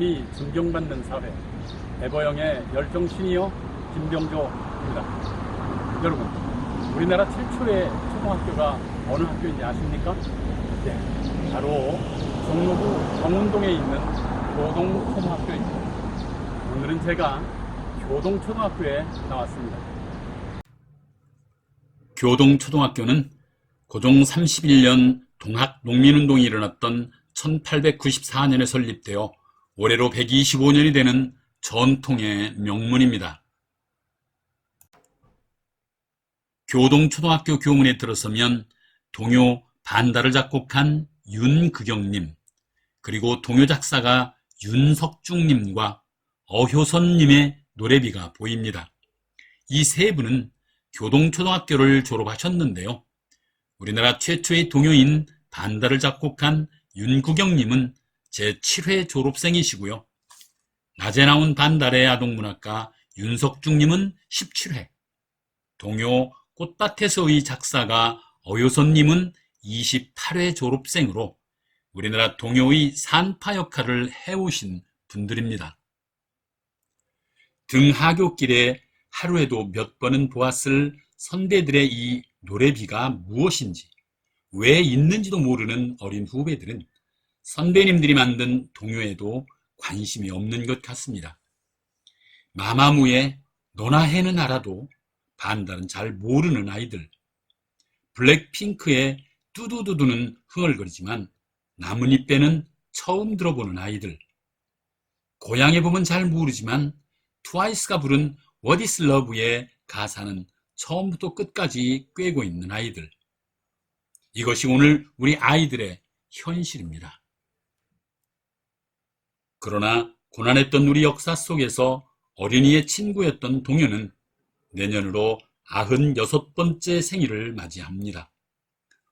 국민이 존경받는 사회 에버영의 열정 시니어 김병조입니다. 여러분, 우리나라 최초의 초등학교가 어느 학교인지 아십니까? 네, 바로 종로구 정운동에 있는 교동초등학교입니다. 오늘은 제가 교동초등학교에 나왔습니다. 교동초등학교는 고종 31년 동학 농민운동이 일어났던 1894년에 설립되어 올해로 125년이 되는 전통의 명문입니다. 교동초등학교 교문에 들어서면 동요 반다를 작곡한 윤극영님, 그리고 동요 작사가 윤석중님과 어효선님의 노래비가 보입니다. 이 세 분은 교동초등학교를 졸업하셨는데요. 우리나라 최초의 동요인 반다를 작곡한 윤구경님은 제7회 졸업생이시고요. 낮에 나온 반달의 아동문학가 윤석중님은 17회, 동요 꽃밭에서의 작사가 어효선님은 28회 졸업생으로 우리나라 동요의 산파 역할을 해오신 분들입니다. 등하교길에 하루에도 몇 번은 보았을 선배들의 이 노래비가 무엇인지, 왜 있는지도 모르는 어린 후배들은 선배님들이 만든 동요에도 관심이 없는 것 같습니다. 마마무의 너나 해는 알아도 반달은 잘 모르는 아이들. 블랙핑크의 뚜두두두는 흥얼거리지만 나뭇잎배는 처음 들어보는 아이들. 고향에 보면 잘 모르지만 트와이스가 부른 What is Love의 가사는 처음부터 끝까지 꿰고 있는 아이들. 이것이 오늘 우리 아이들의 현실입니다. 그러나 고난했던 우리 역사 속에서 어린이의 친구였던 동요는 내년으로 96번째 생일을 맞이합니다.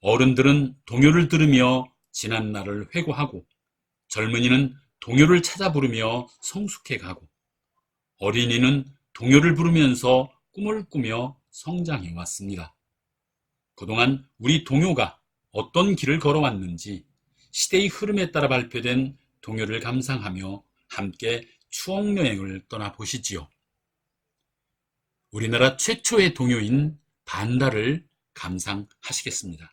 어른들은 동요를 들으며 지난 날을 회고하고 젊은이는 동요를 찾아 부르며 성숙해 가고 어린이는 동요를 부르면서 꿈을 꾸며 성장해 왔습니다. 그동안 우리 동요가 어떤 길을 걸어왔는지 시대의 흐름에 따라 발표된 동요를 감상하며 함께 추억 여행을 떠나보시지요. 우리나라 최초의 동요인 반다를 감상하시겠습니다.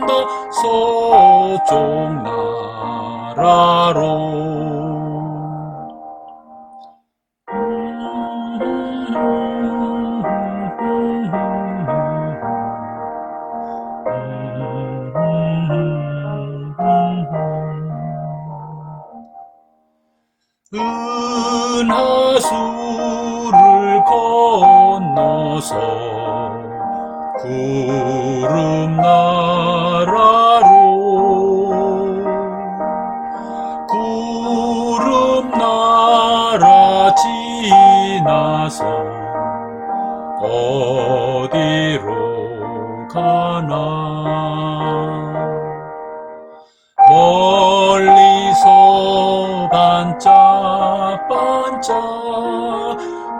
간다 서쪽 나라로. 은하수를 건너서 구름 나 지나서 어디로 가나? 멀리서 반짝반짝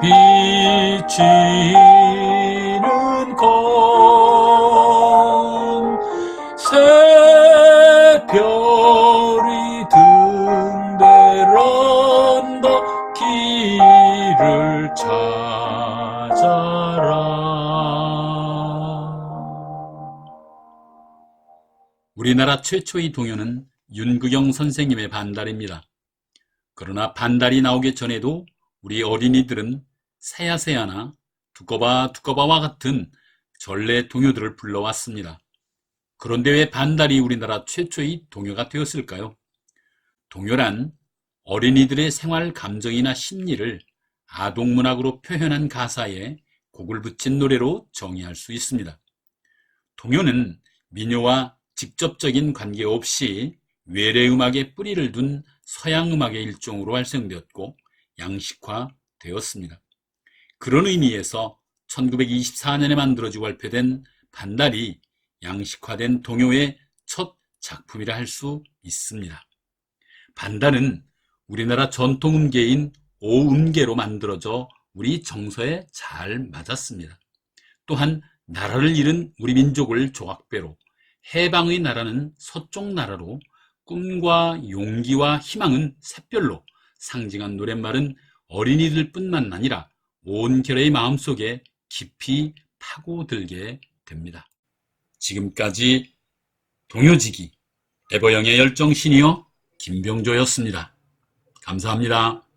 비치는 건 새별이 길을 찾아라 우리나라 최초의 동요는 윤구경 선생님의 반달입니다. 그러나 반달이 나오기 전에도 우리 어린이들은 새야새야나 두꺼바 두꺼바와 같은 전래 동요들을 불러왔습니다. 그런데 왜 반달이 우리나라 최초의 동요가 되었을까요? 동요란 어린이들의 생활 감정이나 심리를 아동문학으로 표현한 가사에 곡을 붙인 노래로 정의할 수 있습니다. 동요는 민요와 직접적인 관계 없이 외래 음악에 뿌리를 둔 서양 음악의 일종으로 활성되었고 양식화되었습니다. 그런 의미에서 1924년에 만들어지고 발표된 반달이 양식화된 동요의 첫 작품이라 할 수 있습니다. 반달은 우리나라 전통 음계인 오음계로 만들어져 우리 정서에 잘 맞았습니다. 또한 나라를 잃은 우리 민족을 조각배로 해방의 나라는 서쪽 나라로 꿈과 용기와 희망은 샛별로 상징한 노랫말은 어린이들 뿐만 아니라 온 결의 마음속에 깊이 파고들게 됩니다. 지금까지 동요지기 에버영의 열정신이요 김병조였습니다. 감사합니다.